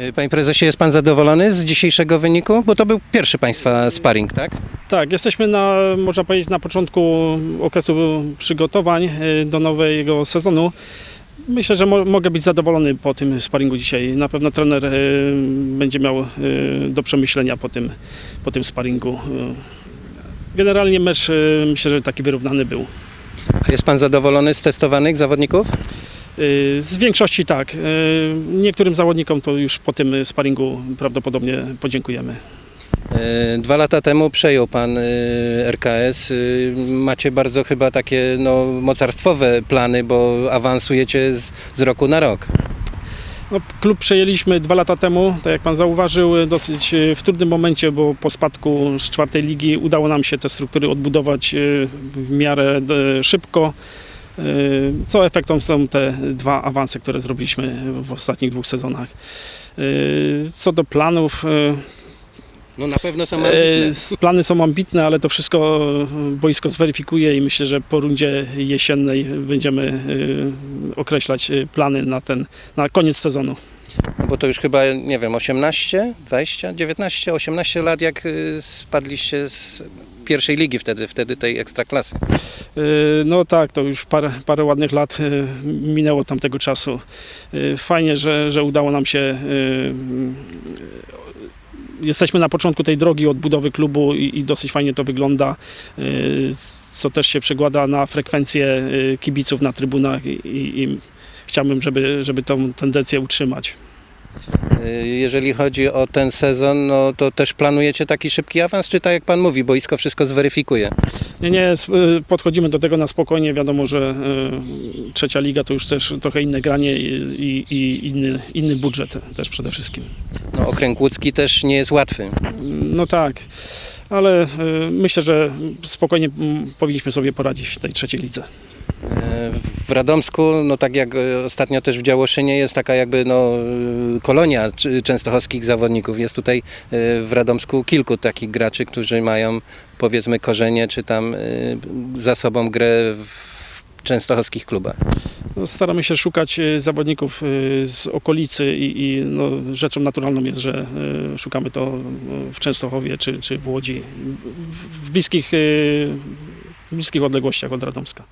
Y, Panie prezesie, jest pan zadowolony z dzisiejszego wyniku? Bo to był pierwszy państwa sparring, tak? Tak, jesteśmy na, można powiedzieć, na początku okresu przygotowań e, do nowego sezonu. Myślę, że mo mogę być zadowolony po tym sparingu dzisiaj. Na pewno trener e, będzie miał e, do przemyślenia po tym, po tym sparingu. E, Generalnie mecz e, myślę, że taki wyrównany był. A jest pan zadowolony z testowanych zawodników? E, Z większości tak. E, Niektórym zawodnikom to już po tym sparingu prawdopodobnie podziękujemy. Y, Dwa lata temu przejął pan y, RKS. Y, Macie bardzo chyba takie no, mocarstwowe plany, bo awansujecie z, z roku na rok. No, klub przejęliśmy dwa lata temu, tak jak pan zauważył, dosyć e, w trudnym momencie, bo po spadku z czwartej ligi udało nam się te struktury odbudować e, w miarę e, szybko. E, Co efektem są te dwa awanse, które zrobiliśmy w ostatnich dwóch sezonach. E, Co do planów, e, No na pewno są ambitne. plany są ambitne, ale to wszystko boisko zweryfikuje i myślę, że po rundzie jesiennej będziemy określać plany na ten, na koniec sezonu. No bo to już chyba, nie wiem, 18, 20, 19, 18 lat jak y, spadliście z pierwszej ligi wtedy, wtedy tej ekstraklasy. Yy, No tak, to już parę, parę ładnych lat yy, minęło tamtego czasu. Fajnie, że, że udało nam się. Jesteśmy na początku tej drogi odbudowy klubu i, i dosyć fajnie to wygląda. Co też się przekłada na frekwencję kibiców na trybunach i, i, i chciałbym, żeby, żeby tą tendencję utrzymać. Y, Jeżeli chodzi o ten sezon, no to też planujecie taki szybki awans, czy tak jak pan mówi, boisko wszystko zweryfikuje? Nie, nie, y, podchodzimy do tego na spokojnie. Wiadomo, że y, trzecia liga to już też trochę inne granie i, i, i inny, inny budżet też przede wszystkim. Okręg łódzki też nie jest łatwy. No tak, ale y, myślę, że spokojnie mm, powinniśmy sobie poradzić w tej trzeciej lidze. E, W Radomsku, no tak jak e, ostatnio też w Działoszynie jest taka jakby no, e, kolonia czy- częstochowskich zawodników. Jest tutaj e, w Radomsku kilku takich graczy, którzy mają powiedzmy korzenie czy tam e, za sobą grę w częstochowskich klubach. No, Staramy się szukać y, zawodników y, z okolicy i, i no, rzeczą naturalną jest, że y, szukamy to w Częstochowie czy, czy w Łodzi, w, bliskich, w bliskich odległościach od Radomska.